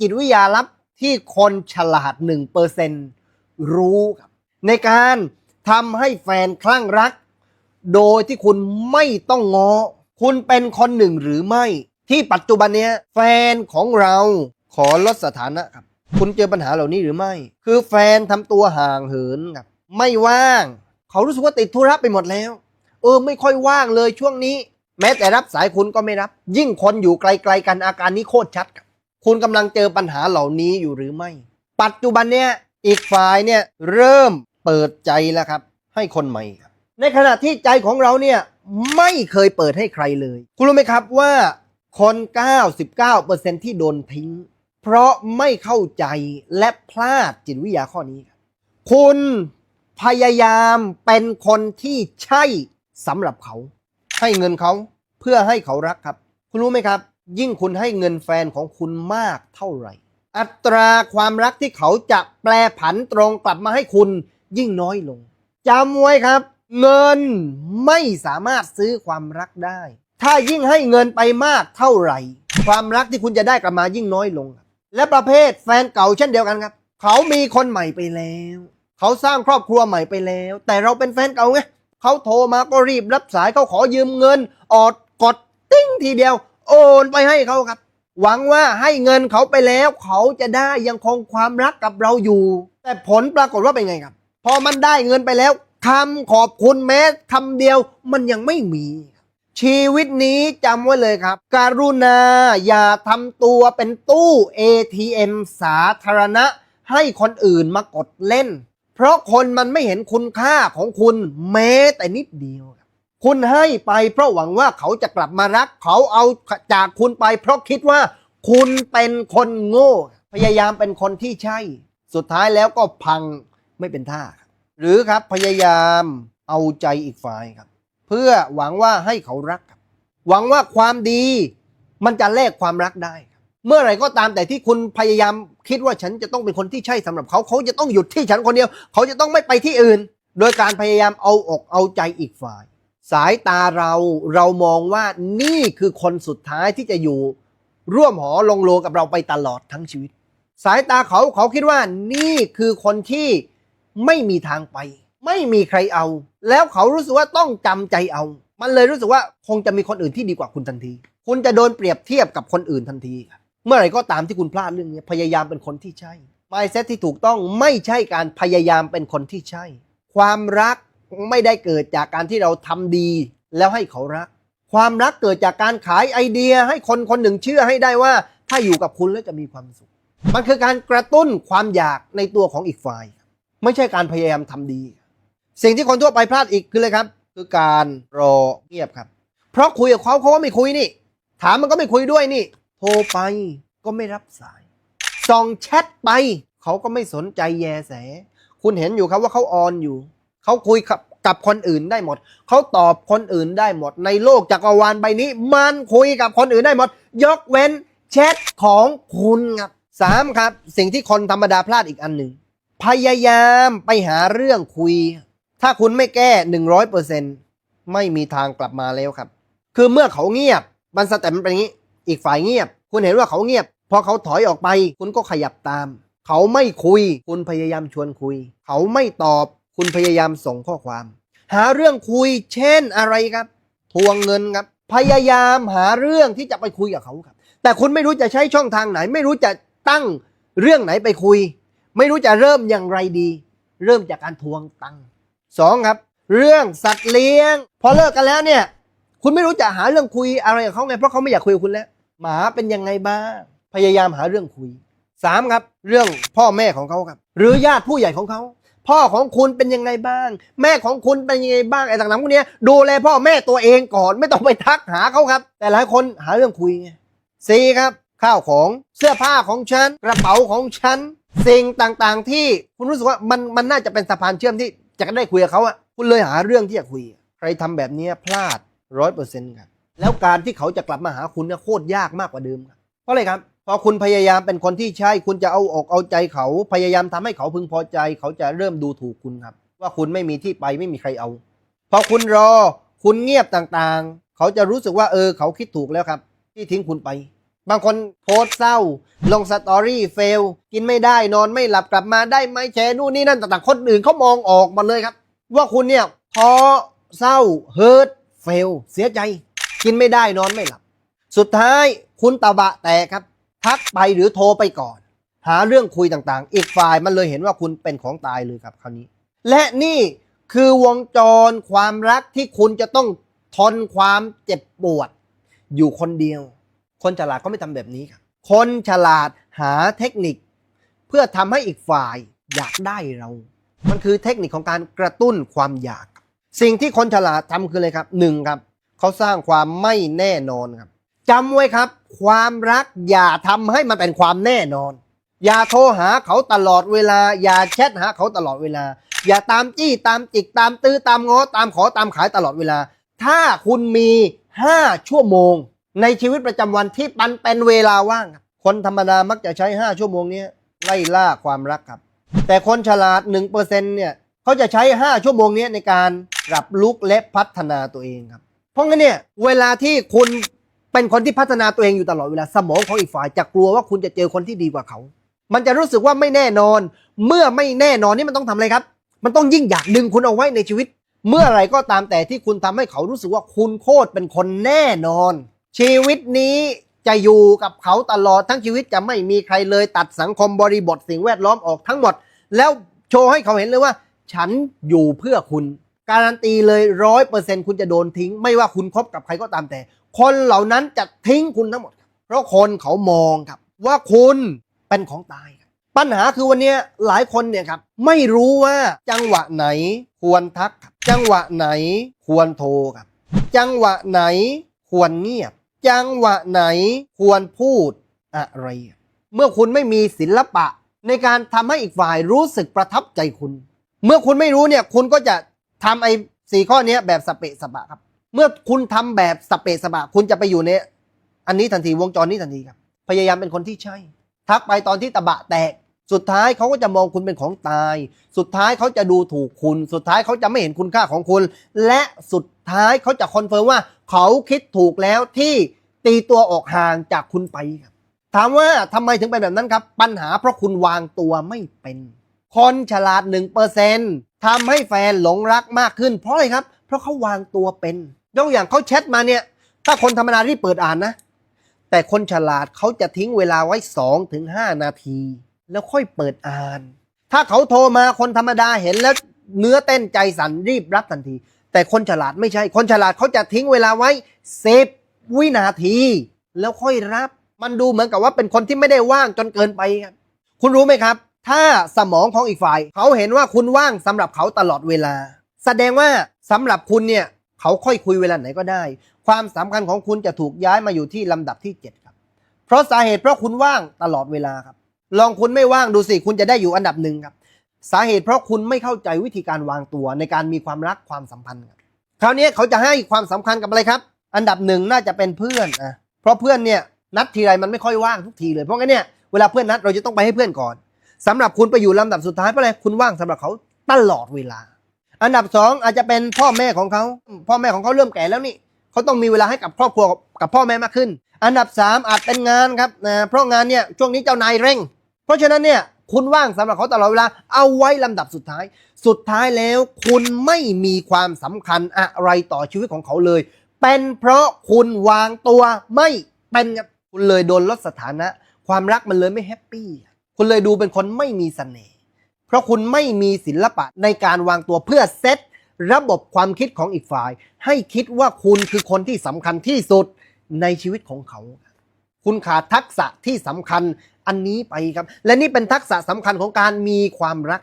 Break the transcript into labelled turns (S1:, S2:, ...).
S1: จิตวิทยาลับที่คนฉลาด 1%รู้ครับในการทำให้แฟนคลั่งรัก โดยที่คุณไม่ต้องงอ คุณเป็นคนหนึ่งหรือไม่ ที่ปัจจุบันเนี้ยแฟนของเราขอลดสถานะครับ คุณเจอปัญหาเหล่านี้หรือไม่ คือแฟนทำตัวห่างเหินครับ ไม่ว่าง เขารู้สึกว่าติดธุระไปหมดแล้ว เออไม่ค่อยว่างเลยช่วงนี้ แม้แต่รับสายคุณก็ไม่รับ ยิ่งคนอยู่ไกล ๆ กันอาการนี้โคตรชัดครับ คุณกำลังเจอปัญหาเหล่านี้อยู่หรือไม่ ปัจจุบันเนี้ยอีกฝ่ายเนี่ยเริ่มเปิดใจแล้วครับ ให้คนใหม่ครับ ในขณะที่ใจของเราเนี่ยไม่เคยเปิดให้ใครเลย คุณรู้ไหมครับว่าคน 99%ที่โดนทิ้ง เพราะไม่เข้าใจและพลาดจิตวิทยาข้อนี้ครับคุณพยายามเป็นคนที่ใช่สำหรับเขา ให้เงินเขาเพื่อให้เขารักครับ คุณรู้ไหมครับ ยิ่งคุณให้เงินแฟนของคุณมากเท่าไหร่ อัตราความรักที่เขาจะแปลผันตรงกลับมาให้คุณยิ่งน้อยลงจำไว้ครับ เงินไม่สามารถซื้อความรักได้ ถ้ายิ่งให้เงินไปมากเท่าไหร่ ความรักที่คุณจะได้กลับมายิ่งน้อยลง และประเภทแฟนเก่าเช่นเดียวกันครับ เขามีคนใหม่ไปแล้ว เขาสร้างครอบครัวใหม่ไปแล้ว แต่เราเป็นแฟนเก่าไงเขาโทรมาก็รีบรับสายเขาขอยืมเงิน ออดกดติ้งทีเดียว โอนไปให้เขาครับ หวังว่าให้เงินเขาไปแล้วเขาจะได้ยังคงความรักกับเราอยู่ แต่ผลปรากฏว่าเป็นไงครับ พอมันได้เงินไปแล้วคำขอบคุณแม้คำเดียวมันยังไม่มี ชีวิตนี้จำไว้เลยครับ การุณาอย่าทำตัวเป็นตู้ ATM สาธารณะ ให้คนอื่นมากดเล่น เพราะคนมันไม่เห็นคุณค่าของคุณแม้แต่นิดเดียว คุณให้ไปเพราะหวังว่าเขาจะกลับมารัก เขาเอาจากคุณไป เพราะคิดว่าคุณเป็นคนโง่ พยายามเป็นคนที่ใช่ สุดท้ายแล้วก็พังไม่เป็นท่า หรือครับพยายามเอาใจอีกฝ่ายครับ เพื่อหวังว่าให้เขารักครับ หวังว่าความดีมันจะแลกความรักได้ เมื่อไหร่ก็ตามแต่ที่คุณพยายามคิดว่าฉันจะต้องเป็นคนที่ใช่สำหรับเขาเขาจะต้องหยุดที่ฉันคนเดียว เขาจะต้องไม่ไปที่อื่น โดยการพยายามเอาอกเอาใจอีกฝ่าย สายตาเราเรามองว่านี่คือคนสุดท้ายที่จะอยู่ร่วมหอลงโลกับเราไปตลอดทั้งชีวิต สายตาเขาเขาคิดว่านี่คือคนที่ไม่มีทางไป ไม่มีใครเอา แล้วเขารู้สึกว่าต้องจำใจเอา มันเลยรู้สึกว่าคงจะมีคนอื่นที่ดีกว่าคุณทันที คุณจะโดนเปรียบเทียบกับคนอื่นทันที เมื่อไหร่ก็ตามที่คุณพลาดเรื่องนี้พยายามเป็นคนที่ใช่ mindset ที่ถูกต้องไม่ใช่การพยายามเป็นคนที่ใช่ ความรัก ไม่ได้เกิดจากการที่เราทำดีแล้วให้เขารัก ความรักเกิดจากการขายไอเดียให้คนคนหนึ่งเชื่อให้ได้ว่า ถ้าอยู่กับคุณแล้วจะมีความสุข มันคือการกระตุ้นความอยากในตัวของอีกฝ่าย ไม่ใช่การพยายามทำดี สิ่งที่คนทั่วไปพลาดอีกคือเลยครับ คือการรอเงียบครับ เพราะคุยกับเขาเขาก็ไม่คุยนี่ ถามมันก็ไม่คุยด้วยนี่ โทรไปก็ไม่รับสายส่องแชทไป เขาก็ไม่สนใจแยแส คุณเห็นอยู่ครับว่าเขาออนอยู่ เขาคุยกับกับคนอื่นได้หมด เขาตอบคนอื่นได้หมด ในโลกจักรวาลใบนี้ มันคุยกับคนอื่นได้หมด ยกเว้นแชทของคุณครับสามครับ สิ่งที่คนธรรมดาพลาดอีกอันหนึ่งพยายามไปหาเรื่องคุย ถ้าคุณไม่แก้หนึ่งร้อยเปอร์เซ็นไม่มีทางกลับมาแล้วครับ คือเมื่อเขาเงียบ มันสเต็ปมันเป็นอย่างนี้ อีกฝ่ายเงียบ คุณเห็นว่าเขาเงียบ พอเขาถอยออกไป คุณก็ขยับตาม เขาไม่คุย คุณพยายามชวนคุย เขาไม่ตอบ คุณพยายามส่งข้อความ หาเรื่องคุยเช่นอะไรครับ ทวงเงินครับ พยายามหาเรื่องที่จะไปคุยกับเขาครับ แต่คุณไม่รู้จะใช้ช่องทางไหน ไม่รู้จะตั้งเรื่องไหนไปคุย ไม่รู้จะเริ่มอย่างไรดี เริ่มจากการทวงตังค์สองครับ เรื่องสัตว์เลี้ยง พอเลิกกันแล้วเนี่ย คุณไม่รู้จะหาเรื่องคุยอะไรกับเขาไงเพราะเขาไม่อยากคุยกับคุณแล้ว หมาเป็นยังไงบ้าง พยายามหาเรื่องคุยสามครับ เรื่องพ่อแม่ของเขาครับ หรือญาติผู้ใหญ่ของเขา พ่อของคุณเป็นยังไงบ้าง แม่ของคุณเป็นยังไงบ้างไอ้ต่างๆพวกเนี้ยดูแลพ่อแม่ตัวเองก่อนไม่ต้องไปทักหาเขาครับ แต่หลายคนหาเรื่องคุยไงสี่ครับ ข้าวของเสื้อผ้าของฉัน กระเป๋าของฉัน สิ่งต่างๆที่คุณรู้สึกว่ามันมันน่าจะเป็นสะพานเชื่อมที่จะได้คุยกับเขาอะคุณเลยหาเรื่องที่จะคุย ใครทำแบบนี้พลาดร้อยเปอร์เซ็นต์ครับแล้วการที่เขาจะกลับมาหาคุณเนี่ยโคตรยากมากกว่าเดิมครับเพราะอะไรครับ พอคุณพยายามเป็นคนที่ใช่ คุณจะเอาอกเอาใจเขา พยายามทำให้เขาพึงพอใจ เขาจะเริ่มดูถูกคุณครับ ว่าคุณไม่มีที่ไปไม่มีใครเอา พอคุณรอ คุณเงียบต่างๆ เขาจะรู้สึกว่าเออ เขาคิดถูกแล้วครับ ที่ทิ้งคุณไป บางคนโพสเศร้า ลงสตอรี่เฟล กินไม่ได้นอนไม่หลับกลับมาได้ไหมแชร์นู่นนี่นั่นต่างๆคนอื่นเขามองออกมาเลยครับ ว่าคุณเนี่ยท้อเศร้าเฮิร์ตเฟล เสียใจ กินไม่ได้นอนไม่หลับ สุดท้ายคุณตะบะแตกครับ ทักไปหรือโทรไปก่อน หาเรื่องคุยต่างๆ อีกฝ่ายมันเลยเห็นว่าคุณเป็นของตายเลยครับคราวนี้ และนี่คือวงจรความรักที่คุณจะต้องทนความเจ็บปวด อยู่คนเดียว คนฉลาดเขาไม่ทำแบบนี้ครับคนฉลาดหาเทคนิค เพื่อทำให้อีกฝ่ายอยากได้เรา มันคือเทคนิคของการกระตุ้นความอยาก สิ่งที่คนฉลาดทำคืออะไรครับหนึ่งครับ เขาสร้างความไม่แน่นอนครับ จำไว้ครับ ความรักอย่าทำให้มันเป็นความแน่นอน อย่าโทรหาเขาตลอดเวลา อย่าแชทหาเขาตลอดเวลา อย่าตามจี้ตามจิกตามตื้อตามง้อตามขอตามขายตลอดเวลา ถ้าคุณมี 5 ชั่วโมง ในชีวิตประจำวันที่มันเป็นเวลาว่าง คนธรรมดามักจะใช้ 5 ชั่วโมงนี้ไล่ล่าความรักครับ แต่คนฉลาด 1%เนี่ยเขาจะใช้ 5 ชั่วโมงนี้ในการปรับลุกและพัฒนาตัวเองครับ เพราะงั้นเนี่ยเวลาที่คุณ เป็นคนที่พัฒนาตัวเองอยู่ตลอดเวลาสมองของอีกฝ่ายจะกลัวว่าคุณจะเจอคนที่ดีกว่าเขา มันจะรู้สึกว่าไม่แน่นอน เมื่อไม่แน่นอนนี่มันต้องทำอะไรครับ มันต้องยิ่งอยากดึงคุณเอาไว้ในชีวิต เมื่อไรก็ตามแต่ที่คุณทำให้เขารู้สึกว่าคุณโคตรเป็นคนแน่นอน ชีวิตนี้จะอยู่กับเขาตลอดทั้งชีวิตจะไม่มีใครเลยตัดสังคมบริบทสิ่งแวดล้อมออกทั้งหมด แล้วโชว์ให้เขาเห็นเลยว่า ฉันอยู่เพื่อคุณ การันตีเลยร้อยเปอร์เซ็นคุณจะโดนทิ้ง ไม่ว่าคุณคบกับใครก็ตามแต่ คนเหล่านั้นจะทิ้งคุณทั้งหมดครับเพราะคนเขามองครับ ว่าคุณเป็นของตายครับปัญหาคือวันนี้หลายคนเนี่ยครับไม่รู้ว่าจังหวะไหนควรทักครับจังหวะไหนควรโทรครับ จังหวะไหนควรเงียบ จังหวะไหนควรพูดอะไร เมื่อคุณไม่มีศิลปะ ในการทำให้อีกฝ่ายรู้สึกประทับใจคุณ เมื่อคุณไม่รู้เนี่ยคุณก็จะทำไอ้สี่ข้อนี้แบบสเปะสปะครับ เมื่อคุณทำแบบสเปสปะคุณจะไปอยู่ใน อันนี้ทันทีวงจรนี้ทันทีครับ พยายามเป็นคนที่ใช่ ทักไปตอนที่ตะบะแตก สุดท้ายเขาก็จะมองคุณเป็นของตาย สุดท้ายเขาจะดูถูกคุณ สุดท้ายเขาจะไม่เห็นคุณค่าของคุณ และสุดท้ายเขาจะคอนเฟิร์มว่า เขาคิดถูกแล้วที่ตีตัวออกห่างจากคุณไปครับ ถามว่าทำไมถึงเป็นแบบนั้นครับ ปัญหาเพราะคุณวางตัวไม่เป็น คนฉลาด1%ทำให้แฟนหลงรักมากขึ้น เพราะอะไรครับ เพราะเขาวางตัวเป็น ยกอย่างเขาแชทมาเนี่ย ถ้าคนธรรมดาที่เปิดอ่านนะ แต่คนฉลาดเขาจะทิ้งเวลาไว้2ถึง5นาที แล้วค่อยเปิดอ่าน ถ้าเขาโทรมาคนธรรมดาเห็นแล้วเนื้อเต้นใจสั่นรีบรับทันที แต่คนฉลาดไม่ใช่ คนฉลาดเขาจะทิ้งเวลาไว้เซฟวินาที แล้วค่อยรับ มันดูเหมือนกับว่าเป็นคนที่ไม่ได้ว่างจนเกินไปครับคุณรู้ไหมครับ ถ้าสมองของอีกฝ่าย เขาเห็นว่าคุณว่างสำหรับเขาตลอดเวลา แสดงว่าสำหรับคุณเนี่ย เขาค่อยคุยเวลาไหนก็ได้ ความสำคัญของคุณจะถูกย้ายมาอยู่ที่ลำดับที่ 7 ครับ เพราะสาเหตุเพราะคุณว่างตลอดเวลาครับ ลองคุณไม่ว่างดูสิ คุณจะได้อยู่อันดับหนึ่งครับ สาเหตุเพราะคุณไม่เข้าใจวิธีการวางตัวในการมีความรักความสัมพันธ์ครับคราวนี้เขาจะให้ความสำคัญกับอะไรครับ อันดับหนึ่งน่าจะเป็นเพื่อนอะเพราะเพื่อนเนี่ยนัดทีไรมันไม่ค่อยว่างทุกทีเลยเพราะงั้นเนี่ยเวลาเพื่อนนัดเราจะต้องไปให้เพื่อนก่อนสำหรับคุณไปอยู่ลำดับสุดท้ายเพราะอะไรคุณว่างสำหรับเขาตลอดเวลา อันดับสองอาจจะเป็นพ่อแม่ของเขาพ่อแม่ของเขาเริ่มแก่แล้วนี่เขาต้องมีเวลาให้กับครอบครัวกับพ่อแม่มากขึ้น อันดับสามอาจเป็นงานครับนะเพราะงานเนี่ยช่วงนี้เจ้านายเร่ง เพราะฉะนั้นเนี่ยคุณว่างสำหรับเขาตลอดเวลาเอาไว้ลำดับสุดท้าย สุดท้ายแล้วคุณไม่มีความสำคัญอะไรต่อชีวิตของเขาเลย เป็นเพราะคุณวางตัวไม่เป็นคุณเลยโดนลดสถานะ ความรักมันเลยไม่แฮปปี้คุณเลยดูเป็นคนไม่มีเสน่ห์ เพราะคุณไม่มีศิลปะในการวางตัวเพื่อเซตระบบความคิดของอีกฝ่าย ให้คิดว่าคุณคือคนที่สำคัญที่สุดในชีวิตของเขา คุณขาดทักษะที่สำคัญอันนี้ไปครับ และนี่เป็นทักษะสำคัญของการมีความรัก